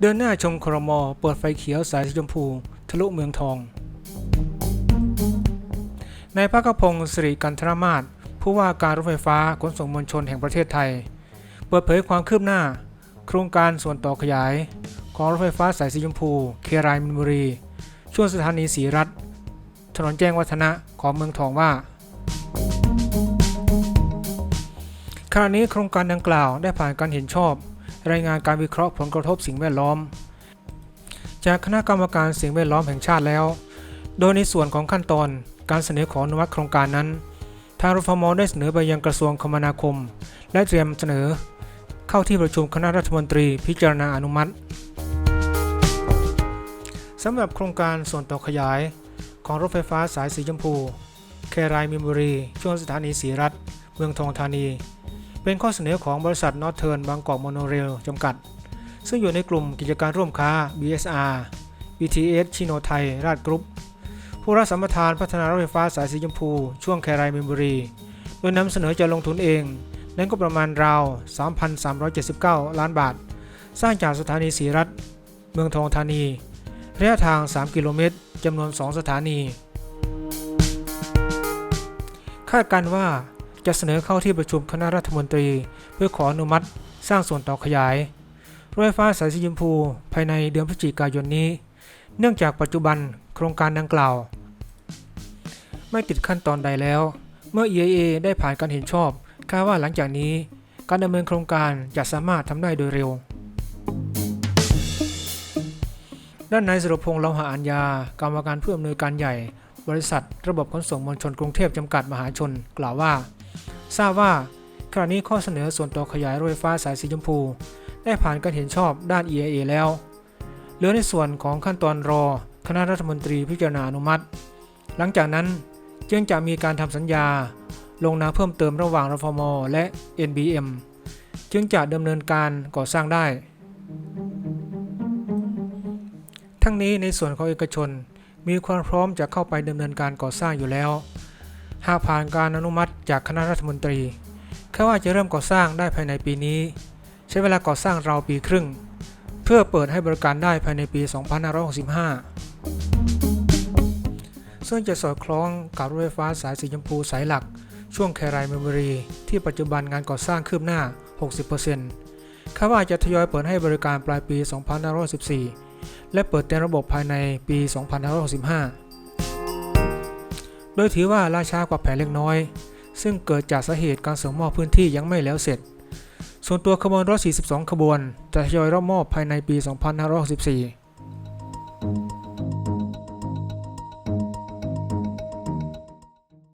เดินหน้าชมครม เปิดไฟเขียวสายสีชมพู ทะลุเมืองทอง นายภาคพงศ์สิริกันทรมาศผู้ว่าการรถไฟฟ้าขนส่งมวลชนแห่งประเทศไทย เปิดเผยความคืบหน้า โครงการส่วนต่อขยาย ของรถไฟฟ้าสายสีชมพู เครายมินบุรี ช่วงสถานีศรีรัตถนนแจ้งวัฒนะของเมืองทองว่าขณะนี้โครงการดังกล่าวได้ผ่านการเห็นชอบ รายงานการวิเคราะห์ผลกระทบสิ่งแวดล้อม จากคณะกรรมการสิ่งแวดล้อมแห่งชาติแล้ว โดยในส่วนของขั้นตอนการเสนอขออนุมัติโครงการนั้น ทางรฟมได้เสนอไปยังกระทรวงคมนาคม และเตรียมเสนอ เข้าที่ประชุมคณะรัฐมนตรีพิจารณาอนุมัติสำหรับโครงการส่วนต่อขยาย ของรถไฟฟ้าสายสีชมพู แครายมินบุรี ช่วงสถานีศรีรัตเมืองทองธานี เป็นข้อเสนอของบริษัทนอร์เทิร์นบางกอกโมโนเรลจำกัด ซึ่งอยู่ในกลุ่มกิจการร่วมค้า BSR BTS ชิโนไทย ราชกรุ๊ป ผู้รับสัมปทานพัฒนารถไฟฟ้าสายสีชมพู ช่วงแครายมินบุรี โดยนำเสนอจะลงทุนเอง นั้นก็ประมาณราว 3,379 ล้านบาท สร้างจากสถานีศรีรัตน์เมืองทองธานี ระยะทาง 3 กิโลเมตรจำนวน 2 สถานี คาดการว่า จะเสนอเข้าที่ประชุมคณะรัฐมนตรี เพื่อขออนุมัติ สร้างส่วนต่อขยายรถไฟฟ้าสายสีชมพูภายในเดือนพฤศจิกายนนี้ เนื่องจากปัจจุบันโครงการดังกล่าว ไม่ติดขั้นตอนใดแล้ว เมื่อ EIA ได้ผ่านการเห็นชอบคาดว่าหลังจากนี้ การดำเนินโครงการจะสามารถทำได้โดยเร็ว ด้านนายสุรพงษ์เลาหะอัญญากรรมการผู้อำนวยการใหญ่ บริษัท ระบบขนส่งมวลชนกรุงเทพจำกัดมหาชน กล่าวว่า ทราบว่าขณะนี้ข้อเสนอส่วนต่อขยายรถไฟฟ้าสายสีชมพู ได้ผ่านการเห็นชอบด้าน EIA แล้ว เหลือในส่วนของขั้นตอนรอ คณะรัฐมนตรีพิจารณาอนุมัติ หลังจากนั้นจึงจะมีการทำสัญญา ลงนามเพิ่มเติมระหว่างรฟมและ NBM จึงจะดำเนินการก่อสร้างได้ ทั้งนี้ในส่วนของเอกชนมีความพร้อมจะเข้าไปดำเนินการก่อสร้างอยู่แล้ว หากผ่านการอนุมัติจากคณะรัฐมนตรีคาดว่าจะเริ่มก่อสร้างได้ภายในปีนี้ ใช้เวลาก่อสร้างราวปีครึ่ง เพื่อเปิดให้บริการได้ภายในปี 2565 ซึ่งจะสอดคล้องกับรถไฟฟ้าสายสีชมพูสายหลัก ช่วงแครายเมมโมรีที่ปัจจุบันงานก่อสร้างคืบหน้า 60%คาดว่าจะทยอยเปิดให้บริการปลายปี 2564และเปิดเต็มระบบภายในปี 2565 โดยถือว่าล่าช้ากว่าแผนเล็กน้อย ซึ่งเกิดจากสาเหตุการส่งมอบพื้นที่ยังไม่แล้วเสร็จ ส่วนตัวขบวนรถ 42 ขบวน จะทยอยรับมอบภายในปี 2564